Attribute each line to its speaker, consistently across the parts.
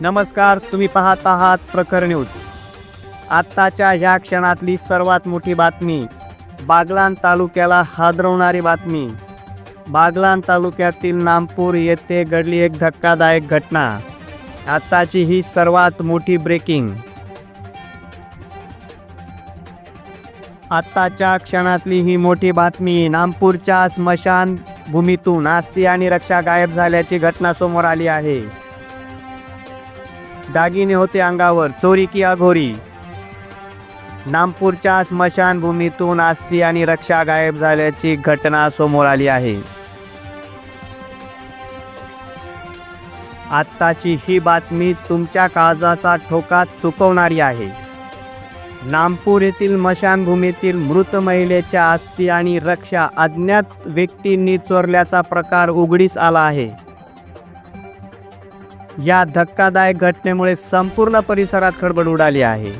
Speaker 1: नमस्कार तुम्ही पाहत आहात प्रखर न्यूज. आत्ताच्या ह्या क्षणातली सर्वात मोठी बातमी बागलान तालुक्याला हादरवणारी बातमी. बागलान तालुक्यातील नामपूर येथे घडली एक धक्कादायक घटना. आत्ताची ही सर्वात मोठी ब्रेकिंग आत्ताच्या क्षणातली ही मोठी बातमी नामपूरच्या स्मशान भूमीतून आस्ती आणि रक्षा गायब झाल्याची घटना समोर आली आहे. दागिने होते अंगावर चोरी की अघोरी नामपूरच्या स्मशानभूमीतून आस्ती आणि रक्षा गायब झाल्याची घटना समोर आली आहे. आत्ताची ही बातमी तुमच्या काळजाचा ठोकात सुकवणारी आहे. नामपूर येथील मशानभूमीतील मृत महिलेच्या आस्ती आणि रक्षा अज्ञात व्यक्तींनी चोरल्याचा प्रकार उघडीस आला आहे. या धक्कादायक घटनेमुळे संपूर्ण परिसरात खळबळ उडाली आहे.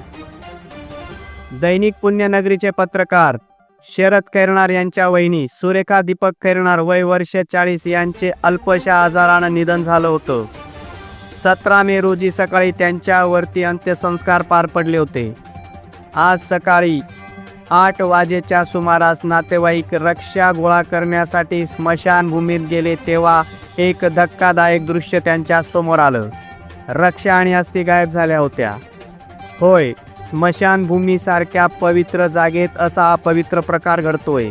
Speaker 1: दैनिक पुण्यनगरीचे पत्रकार शरद खैरणार यांच्या वहिनी सुरेखा दीपक खैरणार वय वर्ष चाळीस यांचे अल्पशा आजारानं निधन झालं होतं. सतरा मे रोजी सकाळी त्यांच्यावरती अंत्यसंस्कार पार पडले होते. आज सकाळी आठ वाजेच्या सुमारास नातेवाईक रक्षा गोळा करण्यासाठी स्मशानभूमीत गेले तेव्हा एक धक्कादायक दृश्य त्यांच्यासमोर आलं. रक्षा आणि अस्थी गायब झाल्या होत्या. होय स्मशानभूमीसारख्या पवित्र जागेत असा पवित्र प्रकार घडतोय.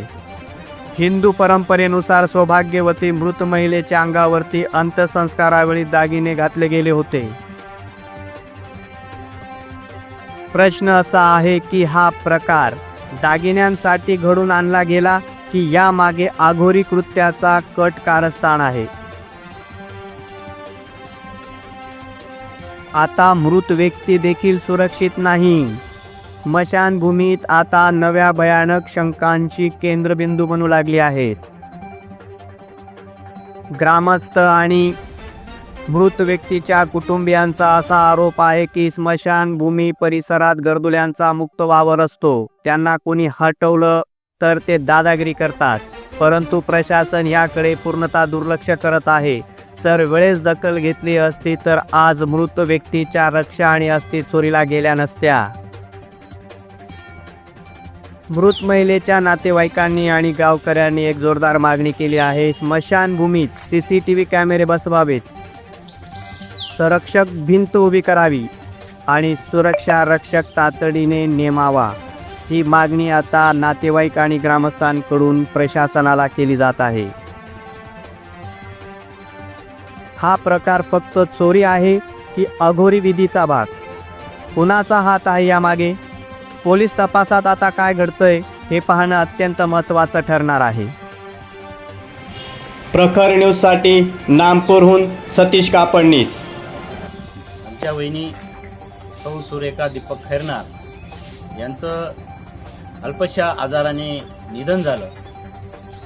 Speaker 1: हिंदू परंपरेनुसार सौभाग्यवती मृत महिलेच्या अंगावरती अंत्यसंस्कारावेळी दागिने घातले गेले होते. प्रश्न असा आहे की हा प्रकार दागिन्यांसाठी घडून आणला गेला की यामागे आघोरी कृत्याचा कट कारस्थान आहे? आता मृत व्यक्ती देखील सुरक्षित नाही. स्मशानभूमीत आता नव्या भयानक शंकांची केंद्रबिंदू बनू लागली आहेत. ग्रामस्थ आणि मृत व्यक्तीच्या कुटुंबियांचा असा आरोप आहे की स्मशानभूमी परिसरात गर्दुल्यांचा मुक्त वावर असतो. त्यांना कोणी हटवलं तर ते दादागिरी करतात. परंतु प्रशासन याकडे पूर्णतः दुर्लक्ष करत आहे. जर वेळेस दखल घेतली असती तर आज मृत व्यक्तीच्या रक्षा आणि अस्थी चोरीला गेल्या नसत्या. मृत महिलेच्या नातेवाईकांनी आणि गावकऱ्यांनी एक जोरदार मागणी केली आहे. स्मशानभूमीत सी सी टी व्ही कॅमेरे बसवावेत. संरक्षक भिंत उभी करावी आणि सुरक्षा रक्षक तातडीने नेमावा. ही मागणी आता नातेवाईक आणि ग्रामस्थांकडून प्रशासनाला केली जात आहे. हा प्रकार फक्त चोरी आहे की अघोरी विधीचा भाग? कुणाचा हात आहे यामागे? पोलीस तपासात आता काय घडतंय हे पाहणं अत्यंत महत्त्वाचं ठरणार आहे. प्रखर न्यूजसाठी नामपूरहून सतीश कापडणीस.
Speaker 2: आमच्या वहिनी सौ सुरेखा दीपक खैरनार यांचं अल्पशा आजाराने निधन झालं.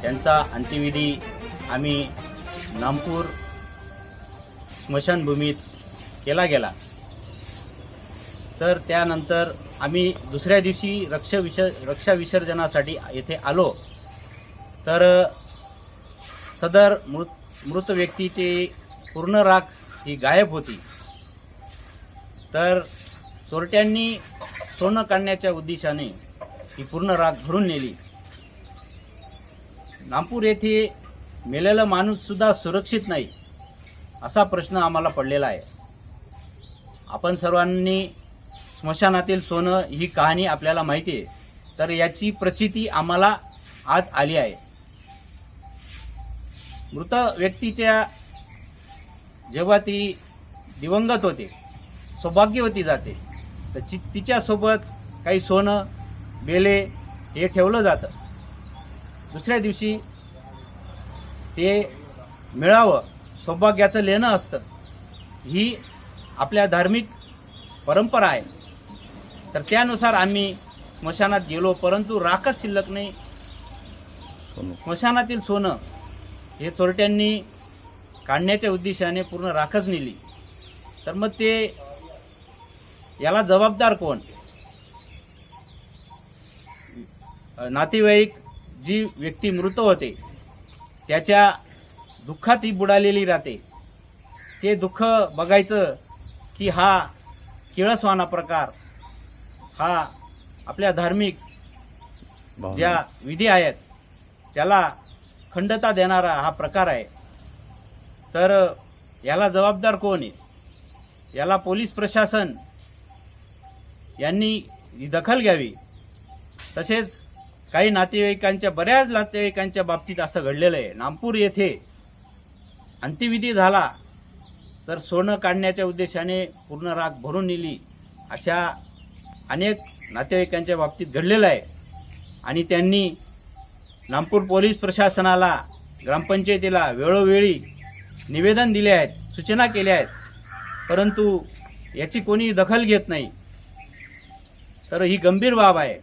Speaker 2: त्यांचा अंत्यविधी आम्ही नामपूर स्मशानभूमीत केला गेला. तर त्यानंतर आम्ही दुसऱ्या दिवशी रक्ष विस रक्षा विसर्जनासाठी येथे आलो. तर सदर मृत मृत व्यक्तीचे पूर्ण राख ही गायब होती. तर चोरट्यांनी सोनं काढण्याच्या उद्देशाने ही पूर्ण राख भरून नेली. नागपूर येथे मेलेला माणूससुद्धा सुरक्षित नाही. असा प्रश्न आम्हाला पडलेला आहे. आपण सर्वांनी स्मशानातील सोनं ही कहाणी आपल्याला माहिती आहे. तर याची प्रचिती आम्हाला आज आली आहे. मृत व्यक्तीच्या जेव्हा ती दिवंगत होते सौभाग्यवती जाते तर चि तिच्यासोबत काही सोनं बेले हे ठेवलं जातं. दुसऱ्या दिवशी ते मिळावं. सौभाग्याचं लेणं असतं. ही आपल्या धार्मिक परंपरा आहे. तर त्यानुसार आम्ही स्मशानात गेलो परंतु राखच शिल्लक नाही. स्मशानातील सोनं हे चोरट्यांनी काढण्याच्या उद्देशाने पूर्ण राखच नेली. तर मग ते याला जबाबदार कोण? नातेवाईक जी व्यक्ती मृत होते त्याच्या दुःखात ही बुडालेली राहते. ते दुःख बघायचं की हा किळसवाना प्रकार हा आपल्या धार्मिक ज्या विधी आहेत त्याला खंडता देणारा हा प्रकार आहे. तर याला जबाबदार कोण आहे? याला पोलीस प्रशासन यांनी ही दखल घ्यावी. तसेच काही नातेवाईकांच्या बऱ्याच नातेवाईकांच्या बाबतीत असं घडलेलं आहे. नागपूर येथे अंत्यविधी झाला तर सोनं काढण्याच्या उद्देशाने पूर्ण राख भरून नेली अशा अनेक नातेवाईकांच्या बाबतीत घडलेलं आहे. आणि त्यांनी नामपूर पोलीस प्रशासनाला ग्रामपंचायतीला वेळोवेळी निवेदन दिले आहेत सूचना केल्या आहेत. परंतु याची कोणी दखल घेत नाही. तर ही गंभीर बाब आहे.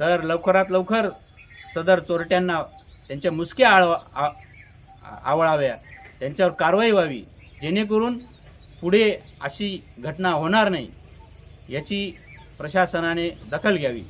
Speaker 2: तर लवकरात लवकर सदर चोरट्यांना त्यांच्या मुसक्या आळवा आवळाव्या त्यांच्यावर कारवाई व्हावी. जेणेकरून पुढे अशी घटना होणार नाही याची प्रशासनाने दखल घ्यावी.